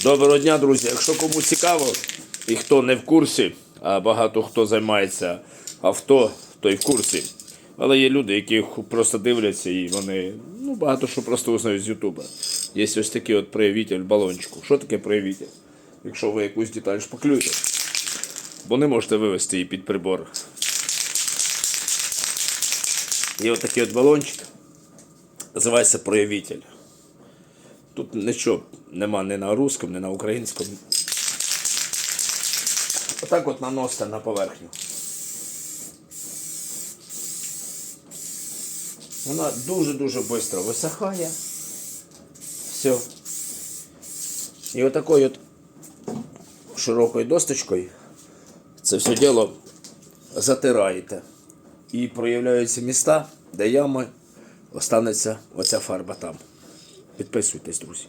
Доброго дня, друзі. Якщо кому цікаво і хто не в курсі, а багато хто займається авто, той в курсі. Але є люди, які просто дивляться і вони ну, багато що просто узнають з Ютуба. Є ось такий от проявитель балончику. Що таке проявитель? Якщо ви якусь деталь шпаклюєте, бо не можете вивести її під прибор. Є отакий от балончик, називається проявитель. Тут нічого нема ні на русском, ні на українському. Отак от наносите на поверхню. Вона дуже-дуже швидко висихає. Все. І отакою от широкою досточкою це все діло затираєте. І проявляються міста, де ями останеться оця фарба там. Підписуйтесь, друзі.